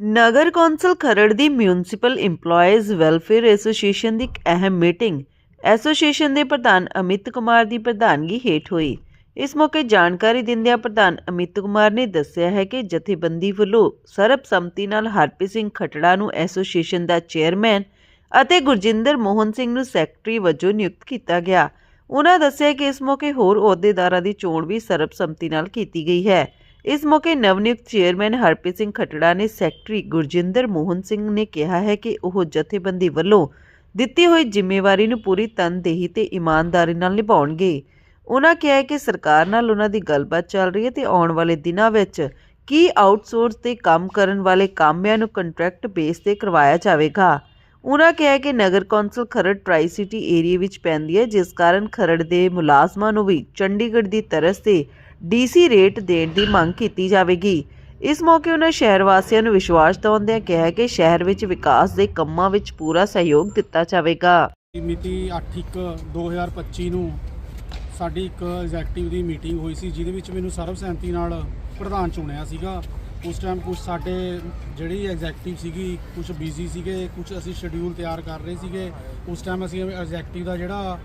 ਨਗਰ council Kharar ਦੀ municipal EMPLOYEES welfare association ਦੀ ਇੱਕ ਅਹਿਮ ਮੀਟਿੰਗ ਐਸੋਸੀਏਸ਼ਨ ਦੇ ਪ੍ਰਧਾਨ ਅਮਿਤ ਕੁਮਾਰ ਦੀ ਪ੍ਰਧਾਨਗੀ ਹੇਠ ਹੋਈ। ਇਸ ਮੌਕੇ ਜਾਣਕਾਰੀ ਦਿੰਦਿਆਂ ਪ੍ਰਧਾਨ ਅਮਿਤ ਕੁਮਾਰ ਨੇ ਦੱਸਿਆ ਹੈ ਕਿ ਜਥੇਬੰਦੀ ਵੱਲੋਂ ਸਰਬਸੰਮਤੀ ਨਾਲ ਹਰਪ੍ਰੀਤ ਸਿੰਘ ਖਟੜਾ ਨੂੰ ਐਸੋਸੀਏਸ਼ਨ ਦਾ ਚੇਅਰਮੈਨ ਅਤੇ ਗੁਰਜਿੰਦਰ ਮੋਹਨ ਸਿੰਘ ਨੂੰ ਸੈਕਟਰੀ ਵਜੋਂ ਨਿਯੁਕਤ ਕੀਤਾ ਗਿਆ। ਉਹਨਾਂ ਦੱਸਿਆ ਕਿ ਇਸ ਮੌਕੇ ਹੋਰ ਅਹੁਦੇਦਾਰਾਂ ਦੀ ਚੋਣ ਵੀ ਸਰਬਸੰਮਤੀ ਨਾਲ ਕੀਤੀ ਗਈ ਹੈ। ਇਸ ਮੌਕੇ ਨਵਨਿਯੁਕਤ ਚੇਅਰਮੈਨ ਹਰਪ੍ਰੀਤ ਸਿੰਘ ਖਟੜਾ ਨੇ ਸੈਕਟਰੀ ਗੁਰਜਿੰਦਰ ਮੋਹਨ ਸਿੰਘ ਨੇ ਕਿਹਾ ਹੈ ਕਿ ਉਹ ਜਥੇਬੰਦੀ ਵੱਲੋਂ ਦਿੱਤੀ ਹੋਈ ਜ਼ਿੰਮੇਵਾਰੀ ਨੂੰ ਪੂਰੀ ਤਨਦੇਹੀ ਤੇ ਇਮਾਨਦਾਰੀ ਨਾਲ ਨਿਭਾਉਣਗੇ। ਉਹਨਾਂ ਕਿਹਾ ਕਿ ਸਰਕਾਰ ਨਾਲ ਉਹਨਾਂ ਦੀ ਗੱਲਬਾਤ ਚੱਲ ਰਹੀ ਹੈ ਤੇ ਆਉਣ ਵਾਲੇ ਦਿਨਾਂ ਵਿੱਚ ਕੀ ਆਊਟਸੋਰਸ ਤੇ ਕੰਮ ਕਰਨ ਵਾਲੇ ਕਾਮਿਆਂ ਨੂੰ ਕੰਟਰੈਕਟ ਬੇਸ ਤੇ ਕਰਵਾਇਆ ਜਾਵੇਗਾ। ਉਹਨਾਂ ਕਿਹਾ ਕਿ ਨਗਰ council Kharar tri city area ਵਿੱਚ ਪੈਂਦੀ ਹੈ, ਜਿਸ ਕਾਰਨ ਖਰੜ ਦੇ ਮੁਲਾਜ਼ਮਾਂ ਨੂੰ ਵੀ ਚੰਡੀਗੜ੍ਹ ਦੀ ਤਰਸ ਤੇ ਡੀਸੀ ਰੇਟ ਦੇਣ ਦੀ ਮੰਗ ਕੀਤੀ ਜਾਵੇਗੀ। ਇਸ ਮੌਕੇ ਉਹਨਾਂ ਸ਼ਹਿਰ ਵਾਸੀਆਂ ਨੂੰ ਵਿਸ਼ਵਾਸ ਦਿਵਾਉਂਦਿਆਂ ਕਿਹਾ ਕਿ ਸ਼ਹਿਰ ਵਿੱਚ ਵਿਕਾਸ ਦੇ ਕੰਮਾਂ ਵਿੱਚ ਪੂਰਾ ਸਹਿਯੋਗ ਦਿੱਤਾ ਜਾਵੇਗਾ। ਮਿਤੀ 8/1/2025 ਨੂੰ ਸਾਡੀ ਇੱਕ ਐਗਜ਼ੈਕਟਿਵ ਦੀ ਮੀਟਿੰਗ ਹੋਈ ਸੀ, ਜਿਹਦੇ ਵਿੱਚ ਮੈਨੂੰ ਸਰਬਸੰਮਤੀ ਨਾਲ ਪ੍ਰਧਾਨ ਚੁਣਿਆ ਸੀਗਾ। ਉਸ ਟਾਈਮ ਕੁਝ ਸਾਡੇ ਜਿਹੜੀ ਐਗਜ਼ੈਕਟਿਵ ਸੀਗੀ ਕੁਝ ਬੀਜੀ ਸੀਗੇ ਕੁਝ ਅਸੀਂ ਸ਼ਡਿਊਲ ਤਿਆਰ ਕਰ ਰਹੇ ਸੀਗੇ। ਉਸ ਟਾਈਮ ਅਸੀਂ ਐਗਜ਼ੈਕਟਿਵ ਦਾ ਜਿਹੜਾ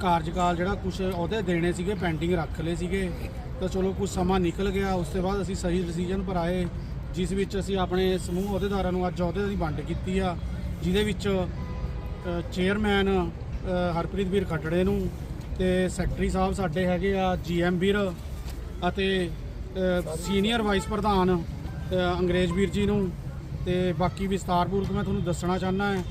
ਕਾਰਜਕਾਲ ਜਿਹੜਾ ਕੁਝ ਅਹੁਦੇ ਦੇਣੇ ਸੀਗੇ ਪੈਂਡਿੰਗ ਰੱਖ ਲਏ ਸੀਗੇ। ਤਾਂ ਚਲੋ ਕੁਝ ਸਮਾਂ ਨਿਕਲ ਗਿਆ, ਉਸ ਤੋਂ ਬਾਅਦ ਅਸੀਂ ਸਹੀ ਡਿਸੀਜਨ ਪਰ ਆਏ, ਜਿਸ ਵਿੱਚ ਅਸੀਂ ਆਪਣੇ ਸਮੂਹ ਅਹੁਦੇਦਾਰਾਂ ਨੂੰ ਅੱਜ ਅਹੁਦੇ ਦੀ ਵੰਡ ਕੀਤੀ ਆ, ਜਿਹਦੇ ਵਿੱਚ ਚੇਅਰਮੈਨ ਹਰਪ੍ਰੀਤ ਵੀਰ ਖੱਟੜੇ ਨੂੰ ਤੇ ਸੈਕਟਰੀ ਸਾਹਿਬ ਸਾਡੇ ਹੈਗੇ ਆ ਜੀਐਮ ਵੀਰ ਅਤੇ ਸੀਨੀਅਰ ਵਾਈਸ ਪ੍ਰਧਾਨ ਅੰਗਰੇਜ਼ ਵੀਰ ਜੀ ਨੂੰ ਤੇ ਬਾਕੀ ਵਿਸਤਾਰਪੂਰਵਕ ਮੈਂ ਤੁਹਾਨੂੰ ਦੱਸਣਾ ਚਾਹੁੰਦਾ ਹੈ।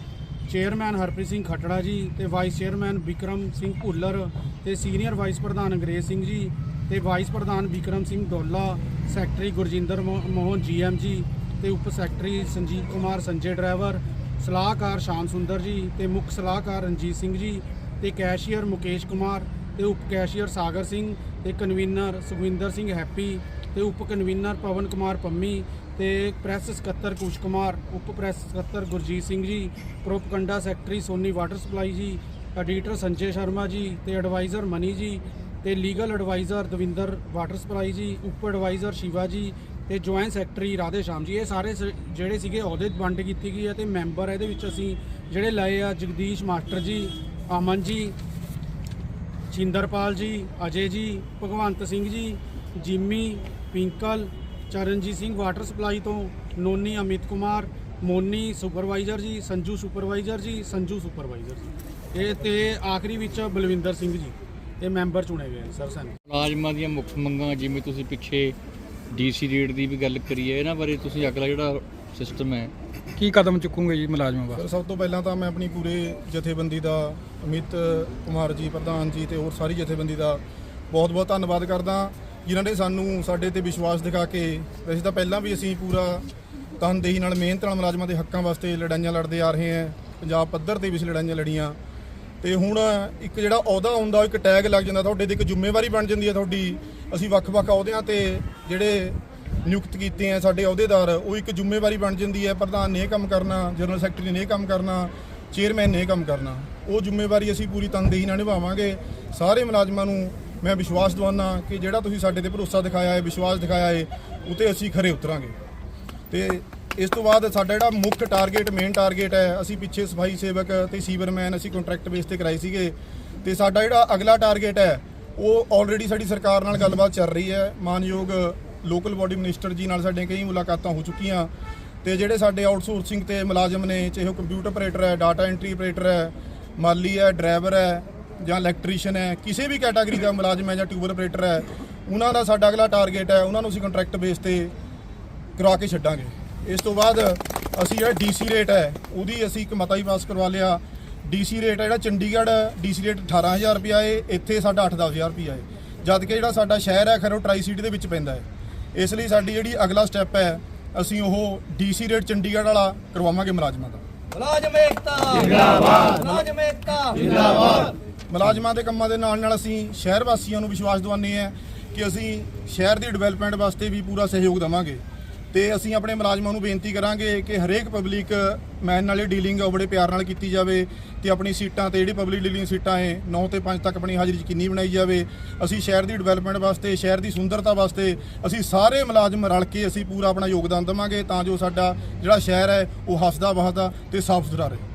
ਚੇਅਰਮੈਨ ਹਰਪ੍ਰੀਤ ਸਿੰਘ ਖੱਟੜਾ ਜੀ ਤੇ ਵਾਈਸ ਚੇਅਰਮੈਨ ਵਿਕਰਮ ਸਿੰਘ ਭੁੱਲਰ ਤੇ ਸੀਨੀਅਰ ਵਾਈਸ ਪ੍ਰਧਾਨ ਅੰਗਰੇਜ਼ ਸਿੰਘ ਜੀ ਤੇ ਵਾਈਸ ਪ੍ਰਧਾਨ ਵਿਕਰਮ ਸਿੰਘ ਡੋਲਾ ਸੈਕਟਰੀ ਗੁਰਜਿੰਦਰ ਮੋ- ਮੋਹਨ ਜੀਐਮ ਜੀ ਤੇ ਉਪ ਸੈਕਟਰੀ ਸੰਜੀਵ ਕੁਮਾਰ ਸੰਜੇ ਡਰਾਈਵਰ ਸਲਾਹਕਾਰ ਸ਼ਾਮ ਸੁੰਦਰ ਜੀ ਤੇ ਮੁੱਖ ਸਲਾਹਕਾਰ ਰਣਜੀਤ ਸਿੰਘ ਜੀ ਤੇ ਕੈਸ਼ੀਅਰ ਮੁਕੇਸ਼ ਕੁਮਾਰ ਤੇ ਉਪ ਕੈਸ਼ੀਅਰ ਸਾਗਰ ਸਿੰਘ ਤੇ ਕਨਵੀਨਰ ਸੁਖਵਿੰਦਰ ਸਿੰਘ ਹੈਪੀ ਤੇ ਉਪ ਕਨਵੀਨਰ ਪਵਨ ਕੁਮਾਰ ਪੰਮੀ ਤੇ ਪ੍ਰੈਸ ਸਕੱਤਰ ਕੁਸ਼ ਕੁਮਾਰ, ਉਪ ਪ੍ਰੈਸ ਸਕੱਤਰ Gurjeet Singh ji, propaganda secretary Soni water supply ji, editor Sanjay Sharma ji ਤੇ ਐਡਵਾਈਜ਼ਰ ਮਨੀ ਜੀ ਤੇ legal adviser Davinder water supply ji, ਉਪ ਐਡਵਾਈਜ਼ਰ ਸ਼ਿਵਾ ਜੀ ਤੇ ਜੁਆਇੰਟ ਸੈਕਟਰੀ ਰਾਧੇ ਸ਼ਾਮ ਜੀ। ਇਹ ਸਾਰੇ ਸ- ਜਿਹੜੇ ਸੀਗੇ ਅਹੁਦੇ ਵੰਡ ਕੀਤੀ ਗਈ ਹੈ ਤੇ ਮੈਂਬਰ ਇਹਦੇ ਵਿੱਚ ਅਸੀਂ ਜਿਹੜੇ ਲਏ ਆ ਜਗਦੀਸ਼ ਮਾਸਟਰ ਜੀ, ਅਮਨ ਜੀ, ਛਿੰਦਰਪਾਲ ਜੀ, ਅਜੇ ji, Bhagwant Singh ji, Jimmy, Pinkal Charanjit Singh water supply ਤੋਂ Noni Amit Kumar Moni supervisor ji Sanju supervisor ji Sanju supervisor ਜੀ। ਇਹ ਤੇ ਆਖਰੀ ਵਿੱਚ ਬਲਵਿੰਦਰ ਸਿੰਘ ਜੀ ਇਹ ਮੈਂਬਰ ਚੁਣੇ ਗਏ ਸਰ ਸਾਨੂੰ। ਮੁਲਾਜ਼ਮਾਂ ਦੀਆਂ ਮੁੱਖ ਮੰਗਾਂ ਜਿਵੇਂ ਤੁਸੀਂ ਪਿੱਛੇ ਡੀਸੀ ਰੇਟ ਦੀ ਵੀ ਗੱਲ ਕਰੀ ਹੈ ਇਹਨਾਂ ਬਾਰੇ ਤੁਸੀਂ ਅਗਲਾ ਜਿਹੜਾ ਸਿਸਟਮ ਹੈ ਕੀ ਕਦਮ ਚੁੱਕੂਗੇ ਜੀ ਮੁਲਾਜ਼ਮਾਂ ਵਾਸਤੇ? ਸਭ ਤੋਂ ਪਹਿਲਾਂ ਤਾਂ ਮੈਂ ਆਪਣੀ ਪੂਰੇ ਜਥੇਬੰਦੀ ਦਾ ਅਮਿਤ ਕੁਮਾਰ ਜੀ ਪ੍ਰਧਾਨ ਜੀ ਤੇ ਹੋਰ ਸਾਰੀ ਜਥੇਬੰਦੀ ਦਾ ਬਹੁਤ-ਬਹੁਤ ਧੰਨਵਾਦ ਕਰਦਾ। ਜਿਨ੍ਹਾਂ ਨੇ ਸਾਨੂੰ ਸਾਡੇ ਤੇ ਵਿਸ਼ਵਾਸ ਦਿਖਾ ਕੇ, ਵੈਸੇ ਤਾਂ ਪਹਿਲਾਂ ਵੀ ਅਸੀਂ ਪੂਰਾ ਤਨਦੇਹੀ ਨਾਲ ਮਿਹਨਤ ਨਾਲ ਮੁਲਾਜ਼ਮਾਂ ਦੇ ਹੱਕਾਂ ਵਾਸਤੇ ਲੜਾਈਆਂ ਲੜਦੇ ਆ ਰਹੇ ਹਾਂ, ਪੰਜਾਬ ਪੱਧਰ ਤੇ ਵੀ ਅਸੀਂ ਲੜਾਈਆਂ ਲੜੀਆਂ। ਤੇ ਹੁਣ ਇੱਕ ਜਿਹੜਾ ਅਹੁਦਾ ਹੁੰਦਾ ਇੱਕ ਟੈਗ ਲੱਗ ਜਾਂਦਾ, ਤੁਹਾਡੇ ਤੇ ਇੱਕ ਜ਼ਿੰਮੇਵਾਰੀ ਬਣ ਜਾਂਦੀ ਹੈ ਤੁਹਾਡੀ। ਅਸੀਂ ਵੱਖ-ਵੱਖ ਅਹੁਦਿਆਂ ਤੇ ਜਿਹੜੇ ਨਿਯੁਕਤ ਕੀਤੇ ਆ ਸਾਡੇ ਅਹੁਦੇਦਾਰ, ਉਹ ਇੱਕ ਜ਼ਿੰਮੇਵਾਰੀ ਬਣ ਜਾਂਦੀ ਹੈ, ਪ੍ਰਧਾਨ ਨੇ ਇਹ ਕੰਮ ਕਰਨਾ, ਜਨਰਲ ਸੈਕਟਰੀ ਨੇ ਇਹ ਕੰਮ ਕਰਨਾ, ਚੇਅਰਮੈਨ ਨੇ ਇਹ ਕੰਮ ਕਰਨਾ। ਉਹ ਜ਼ਿੰਮੇਵਾਰੀ ਅਸੀਂ ਪੂਰੀ ਤਨਦੇਹੀ ਨਾਲ ਨਿਭਾਵਾਂਗੇ। ਸਾਰੇ ਮੁਲਾਜ਼ਮਾਂ ਨੂੰ ਮੈਂ ਵਿਸ਼ਵਾਸ ਦਿਵਾਉਣਾ ਕਿ ਜਿਹੜਾ ਤੁਸੀਂ ਸਾਡੇ ਤੇ ਭਰੋਸਾ ਦਿਖਾਇਆ ਹੈ, ਵਿਸ਼ਵਾਸ ਦਿਖਾਇਆ ਹੈ, ਉਤੇ ਅਸੀਂ ਖਰੇ ਉਤਰਾਂਗੇ। ਤੇ ਇਸ ਤੋਂ ਬਾਅਦ ਸਾਡਾ ਜਿਹੜਾ ਮੁੱਖ ਟਾਰਗੇਟ ਮੇਨ ਟਾਰਗੇਟ ਹੈ, ਅਸੀਂ ਪਿੱਛੇ ਸਫ਼ਾਈ ਸੇਵਕ ਤੇ ਸੀਵਰਮੈਨ ਅਸੀਂ ਕੰਟਰੈਕਟ ਬੇਸ ਤੇ ਕਰਾਏ ਸੀਗੇ। ਤੇ ਸਾਡਾ ਜਿਹੜਾ ਅਗਲਾ ਟਾਰਗੇਟ ਹੈ, ਉਹ ਆਲਰੇਡੀ ਸਾਡੀ ਸਰਕਾਰ ਨਾਲ ਗੱਲਬਾਤ ਚੱਲ ਰਹੀ ਹੈ। ਮਾਨਯੋਗ ਲੋਕਲ ਬਾਡੀ ਮਿਨਿਸਟਰ ਜੀ ਨਾਲ ਸਾਡੀਆਂ ਕਈ ਮੁਲਾਕਾਤਾਂ ਹੋ ਚੁੱਕੀਆਂ। ਤੇ ਜਿਹੜੇ ਸਾਡੇ ਆਊਟਸੋਰਸਿੰਗ ਤੇ ਮੁਲਾਜ਼ਮ ਨੇ, ਚਾਹੇ ਉਹ ਕੰਪਿਊਟਰ ਆਪਰੇਟਰ ਹੈ ਡਾਟਾ ਐਂਟਰੀ ਆਪਰੇਟਰ ਹੈ, ਮਾਲੀ ਹੈ ਡਰਾਈਵਰ ਹੈ ਜਾਂ ਇਲੈਕਟ੍ਰੀਸ਼ੀਅਨ ਹੈ ਕਿਸੇ ਵੀ ਕੈਟਾਗਰੀ ਦਾ ਮੁਲਾਜ਼ਮ ਹੈ ਜਾਂ ਟਿਊਬਲ ਆਪਰੇਟਰ ਹੈ ਉਹਨਾਂ ਦਾ ਸਾਡਾ ਅਗਲਾ ਟਾਰਗੇਟ ਹੈ ਉਹਨਾਂ ਨੂੰ ਅਸੀਂ ਕੰਟਰੈਕਟ ਬੇਸ ਤੇ ਕਰਵਾ ਕੇ ਛੱਡਾਂਗੇ। ਇਸ ਤੋਂ ਬਾਅਦ ਅਸੀਂ ਜਿਹੜਾ ਡੀਸੀ ਰੇਟ ਹੈ ਉਹਦੀ ਅਸੀਂ ਇੱਕ ਮਤਾ ਹੀ ਪਾਸ ਕਰਵਾ ਲਿਆ। ਡੀਸੀ ਰੇਟ ਹੈ ਜਿਹੜਾ ਚੰਡੀਗੜ੍ਹ ਡੀਸੀ ਰੇਟ 18000 ਰੁਪਿਆ ਹੈ ਇੱਥੇ ਸਾਡਾ 8-10000 ਰੁਪਿਆ ਹੈ। ਜਦ ਕਿ ਜਿਹੜਾ ਸਾਡਾ ਸ਼ਹਿਰ ਹੈ ਖਰੋ ਟਰਾਈ ਸਿਟੀ ਦੇ ਵਿੱਚ ਪੈਂਦਾ ਹੈ। ਇਸ ਲਈ ਸਾਡੀ ਜਿਹੜੀ ਅਗਲਾ ਸਟੈਪ ਹੈ ਅਸੀਂ ਉਹ ਡੀਸੀ ਰੇਟ ਚੰਡੀਗੜ੍ਹ ਵਾਲਾ ਕਰਵਾਵਾਂਗੇ ਮੁਲਾਜ਼ਮਾਂ ਦਾ। ਮੁਲਾਜ਼ਮ ਏਕਤਾ। ਜਿੰਦਾਬਾਦ। ਮੁਲਾਜ਼ਮ ਏਕਤਾ। ਮੁਲਾਜ਼ਮਾਂ ਦੇ ਕੰਮਾਂ ਦੇ ਨਾਲ ਨਾਲ ਅਸੀਂ ਸ਼ਹਿਰ ਵਾਸੀਆਂ ਨੂੰ ਵਿਸ਼ਵਾਸ ਦਿਵਾਉਂਦੇ ਹਾਂ ਕਿ ਅਸੀਂ ਸ਼ਹਿਰ ਦੀ ਡਿਵੈਲਪਮੈਂਟ ਵਾਸਤੇ ਵੀ ਪੂਰਾ ਸਹਿਯੋਗ ਦੇਵਾਂਗੇ। ਤੇ ਅਸੀਂ ਆਪਣੇ ਮੁਲਾਜ਼ਮਾਂ ਨੂੰ ਬੇਨਤੀ ਕਰਾਂਗੇ ਕਿ ਹਰੇਕ ਪਬਲਿਕ ਮੈਨ ਨਾਲੇ ਡੀਲਿੰਗ ਆ, ਉਹ ਬੜੇ ਪਿਆਰ ਨਾਲ ਕੀਤੀ ਜਾਵੇ ਤੇ ਆਪਣੀ ਸੀਟਾਂ ਤੇ ਜਿਹੜੀ ਪਬਲਿਕ ਡੀਲਿੰਗ ਸੀਟਾਂ ਹੈ 9 ਤੇ 5 ਤੱਕ ਆਪਣੀ ਹਾਜ਼ਰੀ ਯਕੀਨੀ ਬਣਾਈ ਜਾਵੇ। ਅਸੀਂ ਸ਼ਹਿਰ ਦੀ ਡਿਵੈਲਪਮੈਂਟ ਵਾਸਤੇ, ਸ਼ਹਿਰ ਦੀ ਸੁੰਦਰਤਾ ਵਾਸਤੇ ਅਸੀਂ ਸਾਰੇ ਮੁਲਾਜ਼ਮ ਰਲ ਕੇ ਅਸੀਂ ਪੂਰਾ ਆਪਣਾ ਯੋਗਦਾਨ ਦੇਵਾਂਗੇ ਤਾਂ ਜੋ ਸਾਡਾ ਜਿਹੜਾ ਸ਼ਹਿਰ ਹੈ ਉਹ ਹੱਸਦਾ ਵਸਦਾ ਤੇ ਸਾਫ਼ ਸੁਥਰਾ ਰਹੇ।